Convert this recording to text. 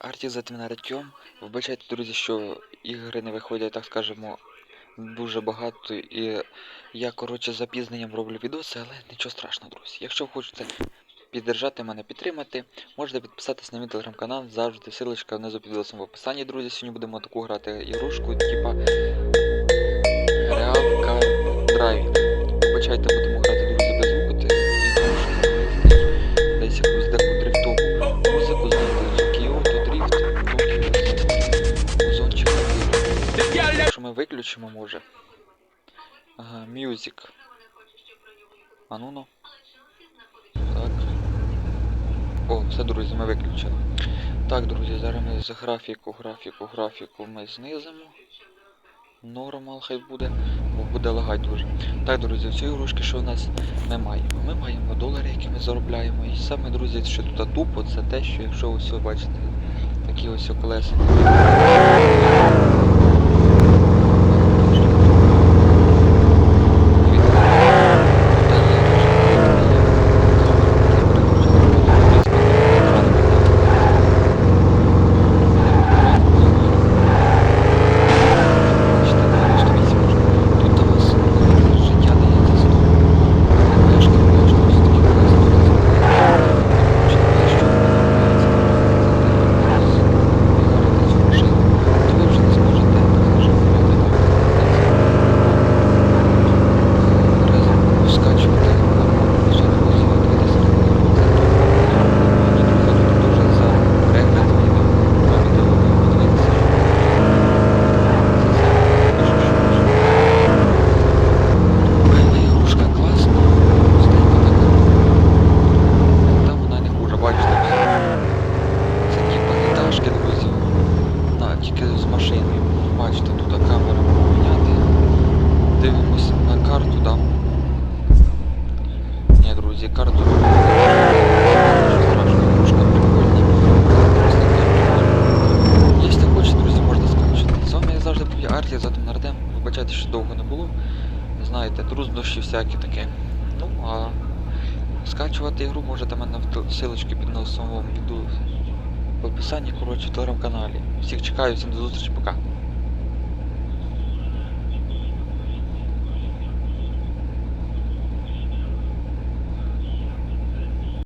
Арті за мене Артем. Вибачайте, друзі, що ігри не виходять, так скажемо, дуже багато. І я, коротше, з запізненням роблю відоси, але нічого страшного, друзі. Якщо ви хочете піддержати мене, підтримати, можете підписатись на мій телеграм-канал, завжди ссылочка внизу під відосом в описанні, друзі. Сьогодні будемо таку грати ігрушку, типа виключимо, може. Мюзик. А ну ну. Так. О, все, друзі, ми виключили. Так, друзі, зараз ми з графіку, графіку, графіку ми знизимо. Нормал хай буде, бо буде лагать дуже. Так, друзі, цієї ігрушки, що в нас ми маємо? Ми маємо долари, які ми заробляємо. І саме, друзі, що тут тупо, це те, що якщо ось ви бачите, такі ось колеса. Тут у вас життя дається знову. Знаєш, ти бачиш, що такі колеса тут Чи що відбувається? Вигорати цю машину, то ви вже не зможете скажімо, разом скачувати або все друзі, дивитися Мені друзі тут дуже за перегляд відео, на відео подивитися. Це ігрушка класна, стенька така. Там вона не хуже, бачите все. Це типа етажки, друзі. На, тільки з машиною. Бачите, тут камера поміняти. Дивимось на карту, да. Ні, друзі, карту. Якщо хочете, друзі, можете скачати. З вами як завжди був я Арті, Нардем. Вибачайте, що довго не було. Знаєте, труднощі всякі таке. Ну, а скачувати ігру можете мене в силочки під на самому відео в описанні, коротше, в телеграм-каналі. Всіх чекаю, всім до зустрічі, пока.